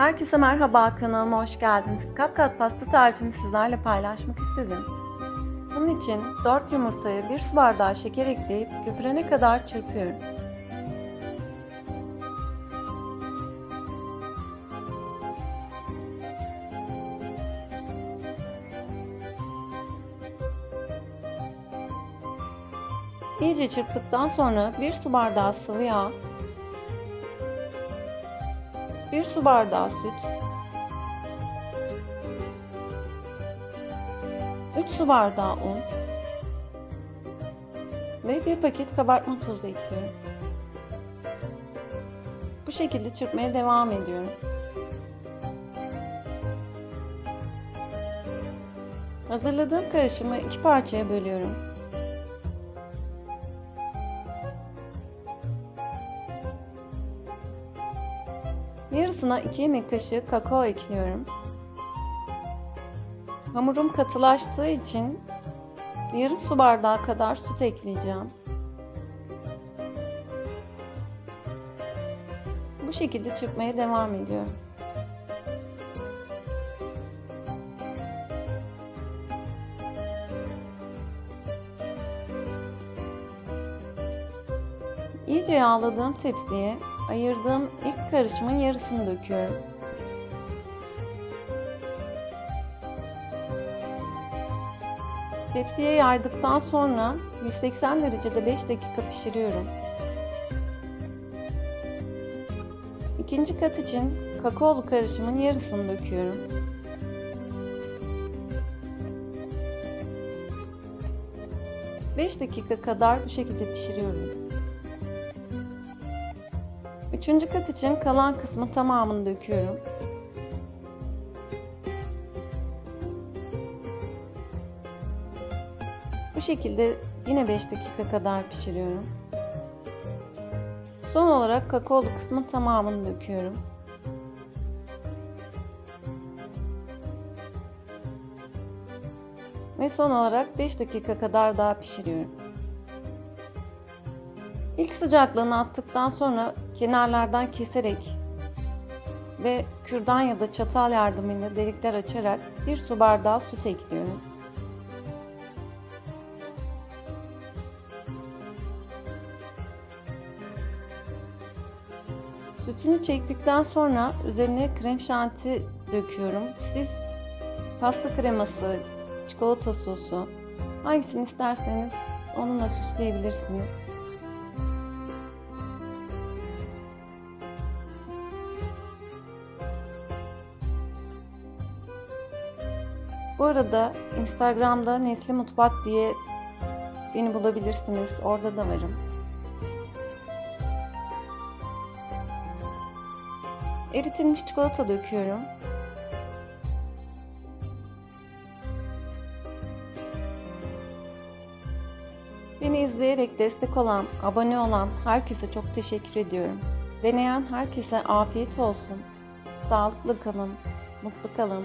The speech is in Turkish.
Herkese merhaba kanalıma hoş geldiniz. Kat kat pasta tarifimi sizlerle paylaşmak istedim. Bunun için 4 yumurtaya 1 su bardağı şeker ekleyip köpürene kadar çırpıyorum. İyice çırptıktan sonra 1 su bardağı sıvı yağ, 1 su bardağı süt, 3 su bardağı un ve 1 paket kabartma tozu ekliyorum. Bu şekilde çırpmaya devam ediyorum. Hazırladığım karışımı iki parçaya bölüyorum. Yarısına 2 yemek kaşığı kakao ekliyorum. Hamurum katılaştığı için yarım su bardağı kadar süt ekleyeceğim. Bu şekilde çırpmaya devam ediyorum. İyice yağladığım tepsiye ayırdığım ilk karışımın yarısını döküyorum. Tepsiye yaydıktan sonra 180 derecede 5 dakika pişiriyorum. İkinci kat için kakaolu karışımın yarısını döküyorum. Beş dakika kadar bu şekilde pişiriyorum. Üçüncü kat için kalan kısmı tamamını döküyorum. Bu şekilde yine 5 dakika kadar pişiriyorum. Son olarak kakaolu kısmın tamamını döküyorum. Ve son olarak 5 dakika kadar daha pişiriyorum. İlk sıcaklığını attıktan sonra kenarlardan keserek ve kürdan ya da çatal yardımıyla delikler açarak bir su bardağı süt ekliyorum. Sütünü çektikten sonra üzerine krem şanti döküyorum. Siz pasta kreması, çikolata sosu hangisini isterseniz onunla süsleyebilirsiniz. Bu arada Instagram'da Nesli Mutfak diye beni bulabilirsiniz. Orada da varım. Eritilmiş çikolata döküyorum. Beni izleyerek destek olan, abone olan herkese çok teşekkür ediyorum. Deneyen herkese afiyet olsun. Sağlıklı kalın, mutlu kalın.